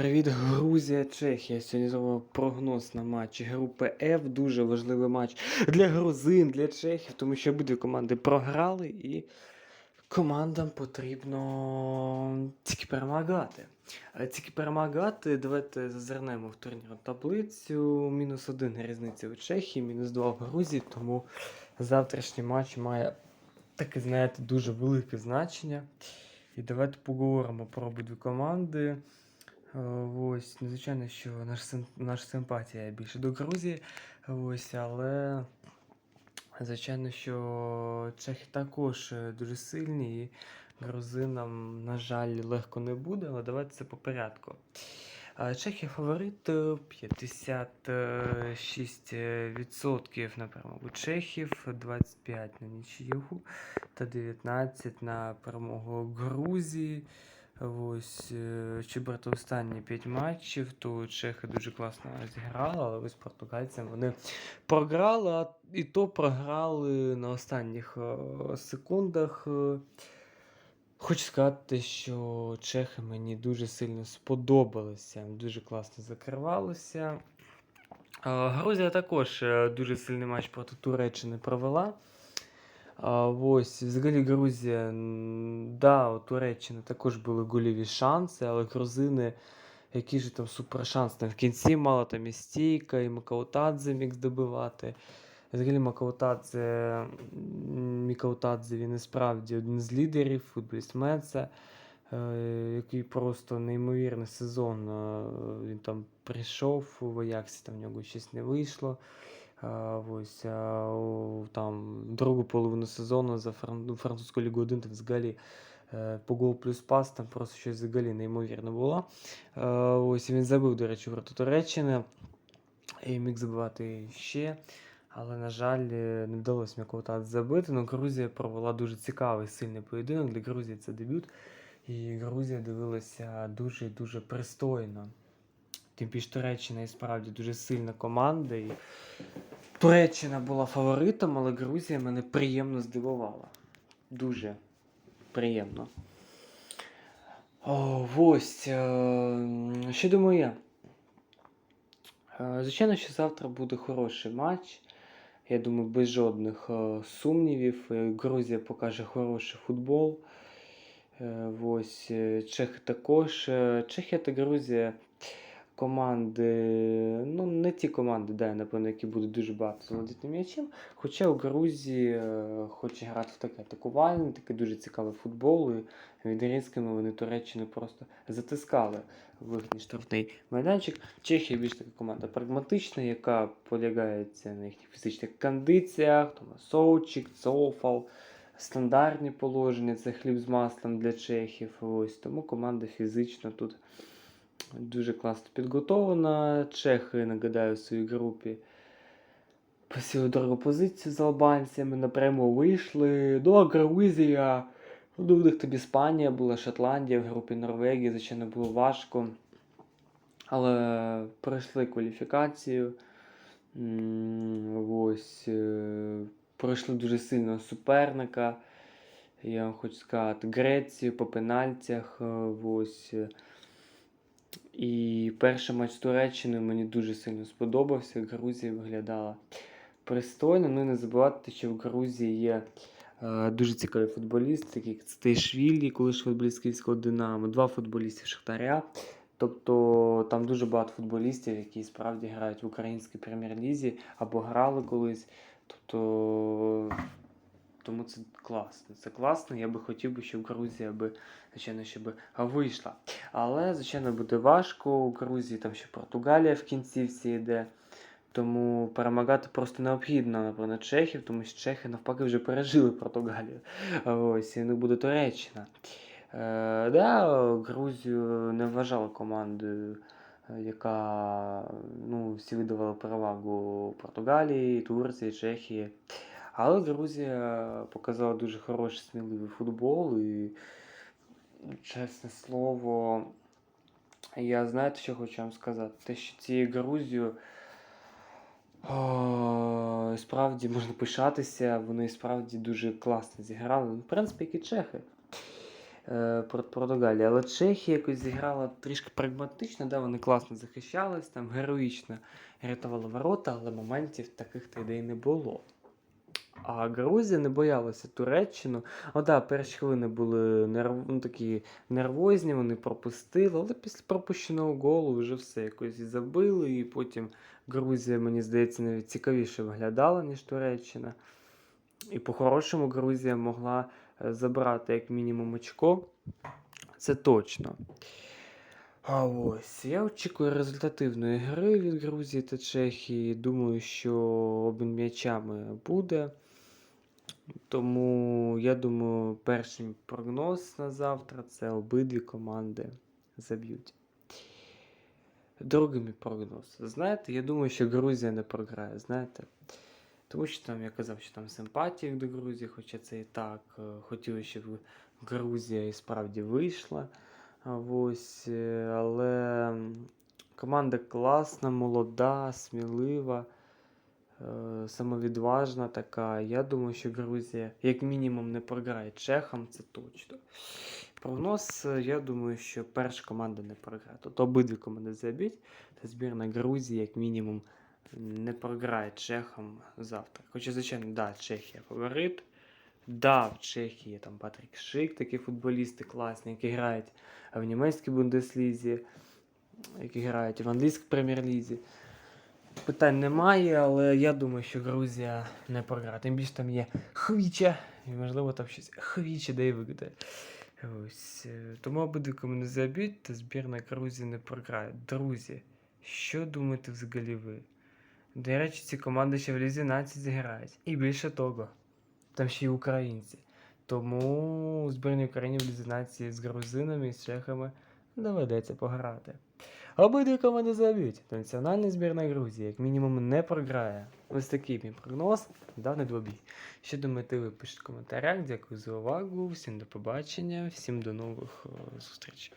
Привіт, Грузія, Чехія. Сьогодні зробимо прогноз на матчі групи F. Дуже важливий матч для грузин, для чехів, тому що обидві команди програли і командам потрібно тільки перемагати. Тільки перемагати, давайте зазирнемо в турнірну таблицю. Мінус один різниця у Чехії, мінус два в Грузії, тому завтрашній матч має таке, знаєте, дуже велике значення. І давайте поговоримо про обидві команди. Ось, ну, звичайно, що наш, наша симпатія більше до Грузії. Ось, але звичайно, що чехи також е, дуже сильні, і грузинам, на жаль, легко не буде, але давайте це по порядку. Чехія фаворит е, 56% на перемогу чехів, 25 на нічию та 19 на перемогу Грузії. Ось е, чи брати останні 5 матчів, то чехи дуже класно зіграли, але ось португальцям вони програли, а і то програли на останніх е, секундах. Е, Хочу сказати, що чехи мені дуже сильно сподобалися, дуже класно закривалися. Грузія також дуже сильний матч проти Туреччини провела. А, ось, взагалі Грузія, да, у Туреччини також були гольові шанси, але грузини, який же там супершанс там в кінці мало там і стійка, і Макаутадзе міг здобивати. Взагалі Макаутадзе, Мікаутадзе, він і справді один з лідерів, футболіст Меца, е, який просто неймовірний сезон. е, Він там прийшов в Аяксі, там в нього щось не вийшло. А, ось, а, там, другу половину сезону за ну, французьку лігу 1 там взагалі е, по гол плюс пас, там просто щось взагалі неймовірно було. Ось він забив, до речі, проти Туреччини і міг забивати ще. Але, на жаль, е, не вдалося М'якоутат забити. Ну, Грузія провела дуже цікавий сильний поєдинок. Для Грузії це дебют. І Грузія дивилася дуже дуже пристойно. Тим більше Туреччина і справді дуже сильна команда. І Туреччина була фаворитом, але Грузія мене приємно здивувала. Дуже приємно. О, ось. е, Що думаю я? Е, Звичайно, що завтра буде хороший матч. Я думаю, без жодних е, сумнівів. Грузія покаже хороший футбол. Ось Чехи також. Чехія та Грузія команди, ну не ті команди, да, напевно, які будуть дуже багато володіти м'ячем. Хоча у Грузії е, хоче грати в таке атакувальний, такий дуже цікавий футбол. І відрізками вони Туреччину просто затискали в їхній штрафний майданчик. Чехія більш така команда прагматична, яка полягається на їхніх фізичних кондиціях, тому Соучик, Цофал, стандартні положення, це хліб з маслом для чехів. Ось тому команда фізично тут дуже класно підготовлена. Чехи, нагадаю, в своїй групі посіли дорогу позицію з албанцями, напряму вийшли. Ну, а Грузія, ну, в них там Іспанія була, Шотландія в групі Норвегії, звичайно, було важко. Але пройшли кваліфікацію. Ось, е, пройшли дуже сильного суперника. Я вам хочу сказати, Грецію по пенальтях. е, Ось. І перший матч з Туреччиною мені дуже сильно сподобався. Грузія виглядала пристойно. Ну і не забувати, що в Грузії є е, дуже цікаві футболісти, такі як Стейшвілі, колишній футболіст Київського Динамо, два футболісти Шахтаря. Тобто там дуже багато футболістів, які справді грають в українській прем'єр-лізі або грали колись. Тобто, тому це класно. Це класно. Я би хотів би, щоб Грузія би, звичайно, щоб вийшла. Але, звичайно, буде важко. У Грузії там ще Португалія в кінці всі йде. Тому перемагати просто необхідно, напевно, чехів, тому що чехи навпаки вже пережили Португалію. Ось, і не буде Туреччина. Е, да, Грузію не вважали командою, яка ну, всі видавали перевагу Португалії, Турції, Чехії. Але Грузія показала дуже хороший сміливий футбол і, чесне слово, я знаєте, що хочу вам сказати? Те, що цією Грузією о, справді можна пишатися, вони справді дуже класно зіграли. Ну, В принципі, як і чехи. е, Португалії. Але Чехія якось зіграла трішки прагматично, да, вони класно захищались, там героїчно рятували ворота, але моментів таких та ідей не було. А Грузія не боялася Туреччину. О, да, перші хвилини були нерв... ну, такі нервозні, вони пропустили, але після пропущеного голу вже все якось і забили. І потім Грузія, мені здається, навіть цікавіше виглядала, ніж Туреччина. І по-хорошому Грузія могла е, забрати як мінімум очко. Це точно. А ось я очікую результативної гри від Грузії та Чехії. Думаю, що обмін м'ячами буде. Тому я думаю, перший прогноз на завтра це обидві команди заб'ють. Другий мій прогноз. Знаєте, я думаю, що Грузія не програє, знаєте. Тому що там я казав, що там симпатії до Грузії, хоча це і так. е, Хотілося, щоб Грузія і справді вийшла. Ось, е, але команда класна, молода, смілива, самовідважна така. Я думаю, що Грузія, як мінімум, не програє чехам, це точно. Прогноз, е, я думаю, що перша команда не програє. Тобто обидві команди заб'ють, та збірна Грузії, як мінімум, не програє чехам завтра. Хоча, звичайно, да, Чехія фаворит. Да, в Чехії там Патрік Шик, такі футболісти класні, які грають в німецькій бундеслізі, які грають в англійській прем'єр-лізі. Питань немає, але я думаю, що Грузія не програє. Тим більше там є Хвіча, і можливо там щось Хвіча, де і виграє. Ось. е, Тому обидві команди заб'ють, та збірна Грузії не програє. Друзі, що думаєте взагалі ви? До речі, ці команди ще в Лізі нації зіграють. І більше того, там ще й українці. Тому збірній Україні в Лізі нації з грузинами і з чехами доведеться пограти. Обидві команди заб'ють. Та Національна збірна Грузії, як мінімум, не програє. Ось такий мій прогноз. Даний двобій. Що думаєте, ви пишіть в коментарях. Дякую за увагу. Всім до побачення, всім до нових е, зустрічей.